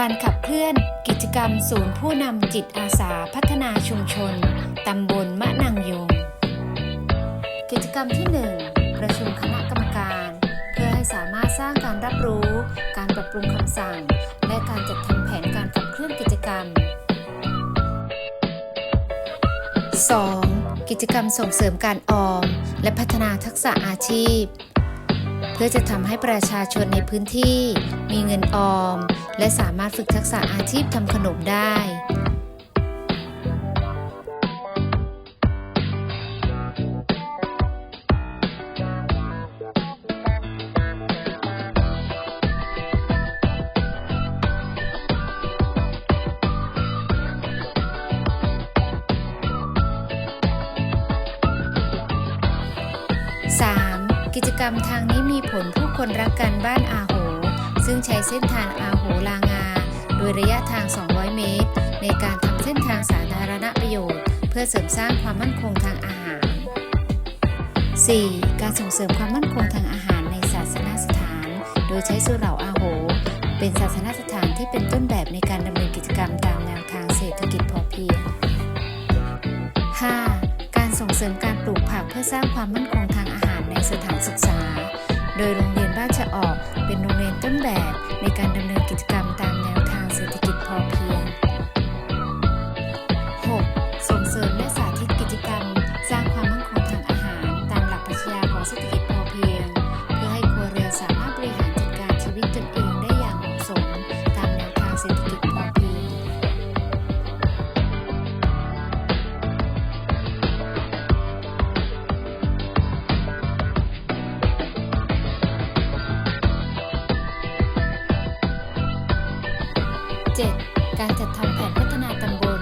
การขับเคลื่อนกิจกรรมศูนย์ผู้นำจิตอาสาพัฒนาชุมชน ตำบลมะนางยง กิจกรรมที่ 1 ประชุมคณะกรรมการ เพื่อให้สามารถสร้างการรับรู้ การปรับปรุงคำสั่ง และการจัดทำแผนการขับเคลื่อนกิจกรรม 2. กิจกรรมส่งเสริมการออม และพัฒนาทักษะอาชีพ พื่อจะทำให้ประชาชนในพื้นที่ มีเงินออม และสามารถฝึกทักษะอาชีพทำขนมได้ กิจกรรมทางนี้มีผลผู้คนรักกันบ้านอาโห ซึ่งใช้เส้นทางอาโหลางา โดยระยะทาง 200 เมตร ในการทำเส้นทางสาธารณประโยชน์ เพื่อเสริมสร้างความมั่นคงทางอาหาร 4. การส่งเสริมความมั่นคงทางอาหารในศาสนสถาน โดยใช้สุเหร่าอาโห เป็นศาสนสถานที่เป็นต้นแบบในการดำเนินกิจกรรมตามแนวทางเศรษฐกิจพอเพียง 5. การส่งเสริมการปลูกผักเพื่อสร้างความมั่นคงทาง 7. การจัดทำแผนพัฒนาตำบล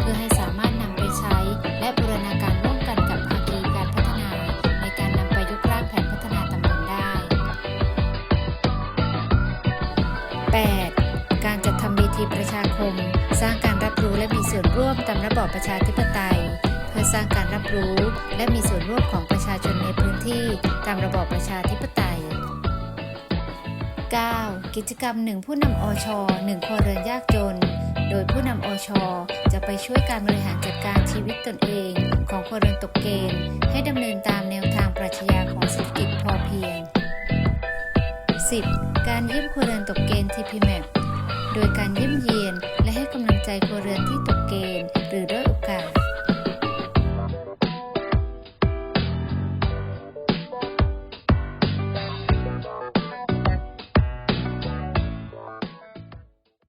เพื่อให้สามารถนำไปใช้ และบูรณาการร่วมกันกับภาคีการพัฒนา ในการนำไปยุกร่างแผนพัฒนาตำบลได้ 8. การจัดทำเวทีประชาคม สร้างการรับรู้และมีส่วนร่วมตามระบอบประชาธิปไตย เพื่อสร้างการรับรู้ และมีส่วนร่วมของประชาชนในพื้นที่ตามระบอบประชาธิปไตย 9. กิจกรรมหนึ่งผู้นำอชหนึ่งครัวเรือนยากจน โดยผู้นำอชจะไปช่วยการบริหารจัดการชีวิตตนเอง ของครัวเรือนตกเกณฑ์ ให้ดำเนินตามแนวทางปรัชญาของเศรษฐกิจพอเพียง 10. การเยี่ยมครัวเรือนตกเกณฑ์ TPMAP โดยการเยี่ยมเยียนและให้กำลังใจครัวเรือนที่ตกเกณฑ์ หรือด้อยโอกาส